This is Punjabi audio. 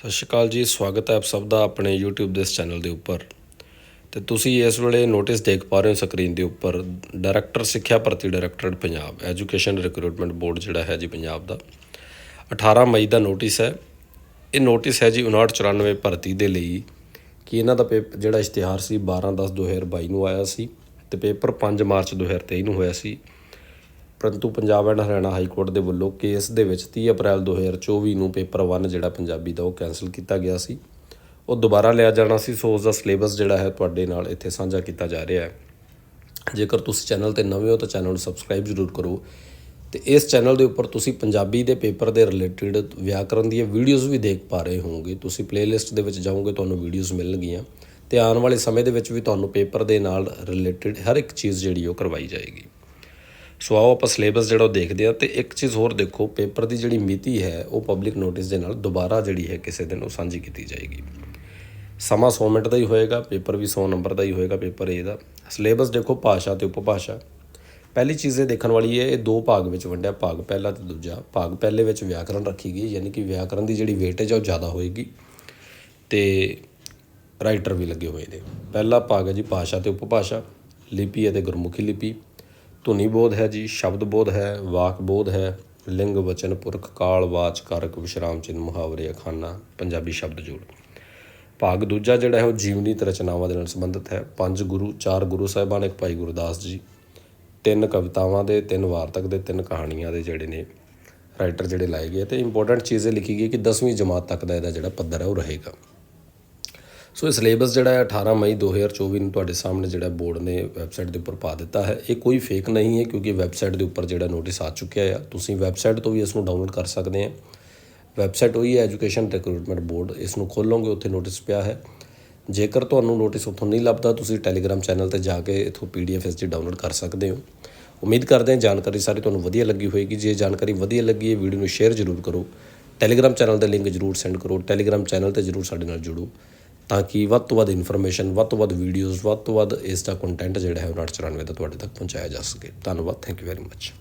ਸਤਿ ਸ਼੍ਰੀ ਅਕਾਲ ਜੀ, ਸਵਾਗਤ ਹੈ ਆਪ ਸਭ ਦਾ ਆਪਣੇ YouTube ਦੇ ਇਸ ਚੈਨਲ ਦੇ ਉੱਪਰ। ਤੇ ਤੁਸੀਂ ਇਸ ਵੇਲੇ ਨੋਟਿਸ ਦੇਖ ਪਾ ਰਹੇ ਹੋ ਸਕਰੀਨ ਦੇ ਉੱਪਰ ਡਾਇਰੈਕਟਰ ਸਿੱਖਿਆ ਭਰਤੀ directorate Punjab education recruitment board ਜਿਹੜਾ ਹੈ ਜੀ ਪੰਜਾਬ ਦਾ। 18 ਮਈ ਦਾ ਨੋਟਿਸ ਹੈ। ਇਹ ਨੋਟਿਸ ਹੈ ਜੀ 5994 ਭਰਤੀ ਦੇ ਲਈ ਕਿ ਇਹਨਾਂ ਦਾ ਪੇਪ, ਜਿਹੜਾ ਇਸ਼ਤਿਹਾਰ ਸੀ 12/10/2022 ਨੂੰ ਆਇਆ ਸੀ ਤੇ ਪੇਪਰ 5 ਮਾਰਚ 2023 ਨੂੰ ਹੋਇਆ ਸੀ। ਪਰੰਤੂ Punjab and Haryana high court ਦੇ ਵੱਲੋਂ ਕੇਸ ਦੇ ਵਿੱਚ 30 ਅਪ੍ਰੈਲ 2024 ਨੂੰ ਪੇਪਰ 1 ਜਿਹੜਾ ਪੰਜਾਬੀ ਦਾ ਉਹ ਕੈਨਸਲ ਕੀਤਾ ਗਿਆ ਸੀ। ਉਹ ਦੁਬਾਰਾ ਲਿਆ ਜਾਣਾ ਸੀ, ਸੋ ਉਸ ਦਾ ਸਿਲੇਬਸ ਜਿਹੜਾ ਹੈ ਤੁਹਾਡੇ ਨਾਲ ਇੱਥੇ ਸਾਂਝਾ ਕੀਤਾ ਜਾ ਰਿਹਾ ਹੈ। ਜੇਕਰ ਤੁਸੀਂ ਚੈਨਲ ਤੇ ਨਵੇਂ ਹੋ ਤਾਂ ਚੈਨਲ ਨੂੰ ਸਬਸਕ੍ਰਾਈਬ ਜ਼ਰੂਰ ਕਰੋ ਤੇ ਇਸ ਚੈਨਲ ਦੇ ਉੱਪਰ ਤੁਸੀਂ ਪੰਜਾਬੀ ਦੇ ਪੇਪਰ ਦੇ ਰਿਲੇਟਡ ਵਿਆਕਰਨ ਦੀਆਂ ਵੀਡੀਓਜ਼ ਵੀ ਦੇਖ ਪਾ ਰਹੇ ਹੋਵੋਗੇ। ਤੁਸੀਂ ਪਲੇਲਿਸਟ ਦੇ ਵਿੱਚ ਜਾਓਗੇ, ਤੁਹਾਨੂੰ ਵੀਡੀਓਜ਼ ਮਿਲਣਗੀਆਂ ਤੇ ਆਉਣ ਵਾਲੇ ਸਮੇਂ ਦੇ ਵਿੱਚ ਵੀ ਤੁਹਾਨੂੰ ਪੇਪਰ ਦੇ ਨਾਲ ਰਿਲੇਟਡ ਹਰ ਇੱਕ ਚੀਜ਼ ਜਿਹੜੀ ਉਹ ਕਰਵਾਈ ਜਾਏਗੀ। ਸੋ ਆਓ ਆਪਾਂ ਸਿਲੇਬਸ ਜਿਹੜਾ ਉਹ ਦੇਖਦੇ ਹਾਂ ਤੇ ਇੱਕ ਚੀਜ਼ ਹੋਰ ਦੇਖੋ, ਪੇਪਰ ਦੀ ਜਿਹੜੀ ਮਿਤੀ ਹੈ, ਉਹ ਪਬਲਿਕ ਨੋਟਿਸ ਦੇ ਨਾਲ ਦੁਬਾਰਾ ਜਿਹੜੀ ਹੈ ਕਿਸੇ ਦਿਨ ਉਹ ਸਾਂਝੀ ਕੀਤੀ ਜਾਏਗੀ। ਸਮਾਂ 100 ਮਿੰਟ ਦਾ ਹੀ ਹੋਏਗਾ, ਪੇਪਰ ਵੀ 100 ਨੰਬਰ ਦਾ ਹੀ ਹੋਏਗਾ, ਪੇਪਰ ਏ ਦਾ। ਸਿਲੇਬਸ ਦੇਖੋ, ਭਾਸ਼ਾ ਤੇ ਉਪਭਾਸ਼ਾ। ਪਹਿਲੀ ਚੀਜ਼ ਇਹ ਦੇਖਣ ਵਾਲੀ ਹੈ ਇਹ ਦੋ ਭਾਗ ਵਿੱਚ ਵੰਡਿਆ, ਭਾਗ ਪਹਿਲਾ ਤੇ ਦੂਜਾ। ਭਾਗ ਪਹਿਲੇ ਵਿੱਚ ਵਿਆਕਰਣ ਰੱਖੀ ਗਈ, ਯਾਨੀ ਕਿ ਵਿਆਕਰਣ ਦੀ ਜਿਹੜੀ ਵੇਟੇਜ ਹੈ ਉਹ ਜ਼ਿਆਦਾ ਹੋਏਗੀ ਤੇ ਰਾਈਟਰ ਵੀ ਲੱਗੇ ਹੋਏ ਨੇ। ਪਹਿਲਾ ਭਾਗ ਹੈ ਜੀ ਭਾਸ਼ਾ ਤੇ ਉਪਭਾਸ਼ਾ, ਲਿਪੀ ਅਤੇ ਗੁਰਮੁਖੀ ਲਿਪੀ। ਧੁਨੀ ਬੋਧ ਹੈ ਜੀ, ਸ਼ਬਦ ਬੋਧ ਹੈ, ਵਾਕ ਬੋਧ ਹੈ, ਲਿੰਗ, ਵਚਨ, ਪੁਰਖ, ਕਾਲ, ਵਾਚ, ਕਾਰਕ, ਵਿਸ਼ਰਾਮ, ਚਿੰਨ੍ਹ, ਮੁਹਾਵਰੇ, ਅਖਾਨਾ, ਪੰਜਾਬੀ ਸ਼ਬਦ ਜੋੜ। ਭਾਗ ਦੂਜਾ ਜਿਹੜਾ ਹੈ ਉਹ ਜੀਵਨੀਤ ਰਚਨਾਵਾਂ ਦੇ ਨਾਲ ਸੰਬੰਧਿਤ ਹੈ। ਪੰਜ ਗੁਰੂ, ਚਾਰ ਗੁਰੂ ਸਾਹਿਬਾਨ, ਇੱਕ ਭਾਈ ਗੁਰਦਾਸ ਜੀ। ਤਿੰਨ ਕਵਿਤਾਵਾਂ ਦੇ, ਤਿੰਨ ਵਾਰਤਕ ਦੇ, ਤਿੰਨ ਕਹਾਣੀਆਂ ਦੇ ਜਿਹੜੇ ਨੇ ਰਾਈਟਰ ਜਿਹੜੇ ਲਾਏ ਗਏ ਤੇ ਇੰਪੋਰਟੈਂਟ ਚੀਜ਼ ਇਹ ਲਿਖੀ ਗਈ ਕਿ 10ਵੀਂ ਜਮਾਤ ਤੱਕ ਦਾ ਇਹਦਾ ਜਿਹੜਾ ਪੱਧਰ ਹੈ ਉਹ ਰਹੇਗਾ। ਸੋ ਇਹ ਸਿਲੇਬਸ ਜਿਹੜਾ ਹੈ 18 ਮਈ 2024 ਨੂੰ ਤੁਹਾਡੇ ਸਾਹਮਣੇ ਜਿਹੜਾ ਬੋਰਡ ਨੇ ਵੈਬਸਾਈਟ ਦੇ ਉੱਪਰ ਪਾ ਦਿੱਤਾ ਹੈ। ਇਹ ਕੋਈ ਫੇਕ ਨਹੀਂ ਹੈ ਕਿਉਂਕਿ ਵੈਬਸਾਈਟ ਦੇ ਉੱਪਰ ਜਿਹੜਾ ਨੋਟਿਸ ਆ ਚੁੱਕਿਆ ਹੈ ਤੁਸੀਂ ਵੈਬਸਾਈਟ ਤੋਂ ਵੀ ਇਸ ਨੂੰ ਡਾਊਨਲੋਡ ਕਰ ਸਕਦੇ ਆ। ਵੈਬਸਾਈਟ ਉਹੀ ਹੈ ਐਜੂਕੇਸ਼ਨ ਰਿਕਰੂਟਮੈਂਟ ਬੋਰਡ ਇਸ ਨੂੰ ਖੋਲੋਗੇ ਉੱਥੇ ਨੋਟਿਸ ਪਿਆ ਹੈ। ਜੇਕਰ ਤੁਹਾਨੂੰ ਨੋਟਿਸ ਉੱਥੋਂ ਨਹੀਂ ਲੱਭਦਾ, ਤੁਸੀਂ ਟੈਲੀਗ੍ਰam ਚੈਨਲ ਤੇ ਜਾ ਕੇ ਇਥੋਂ ਪੀਡੀਐਫ ਇਸ ਦੀ ਡਾਊਨਲੋਡ ਕਰ ਸਕਦੇ ਹੋ। ਉਮੀਦ ਕਰਦੇ ਹਾਂ ਜਾਣਕਾਰੀ ਸਾਰੀ ਤੁਹਾਨੂੰ ਵਧੀਆ ਲੱਗੀ ਹੋਏਗੀ। ਜੇ ਜਾਣਕਾਰੀ ਵਧੀਆ ਲੱਗੀ ਹੈ ਵੀਡੀਓ ਨੂੰ ਸ਼ੇਅਰ ਜ਼ਰੂਰ ਕਰੋ। ਟੈਲੀਗ੍ਰam ਚੈਨਲ ਦਾ ਲਿੰਕ ਜ਼ਰੂਰ ਸੈਂਡ ਕਰੋ। ਟੈਲੀਗ੍ਰam ਚੈਨਲ ਤੇ ਜ਼ਰੂਰ ਸਾਡੇ ਨਾਲ ਜੁੜੋ। ਤਾਂ ਕਿ ਵੱਧ ਤੋਂ ਵੱਧ ਇਨਫੋਰਮੇਸ਼ਨ ਵੱਧ ਤੋਂ ਵੱਧ ਵੀਡੀਓਜ਼ ਵੱਧ ਤੋਂ ਵੱਧ ਇਸ ਦਾ ਕੰਟੈਂਟ ਜਿਹੜਾ ਹੈ ਉਹ 994 ਦਾ ਤੁਹਾਡੇ ਤੱਕ ਪਹੁੰਚਾਇਆ ਜਾ ਸਕੇ। ਧੰਨਵਾਦ ਥੈਂਕ ਯੂ ਵੈਰੀ ਮੱਚ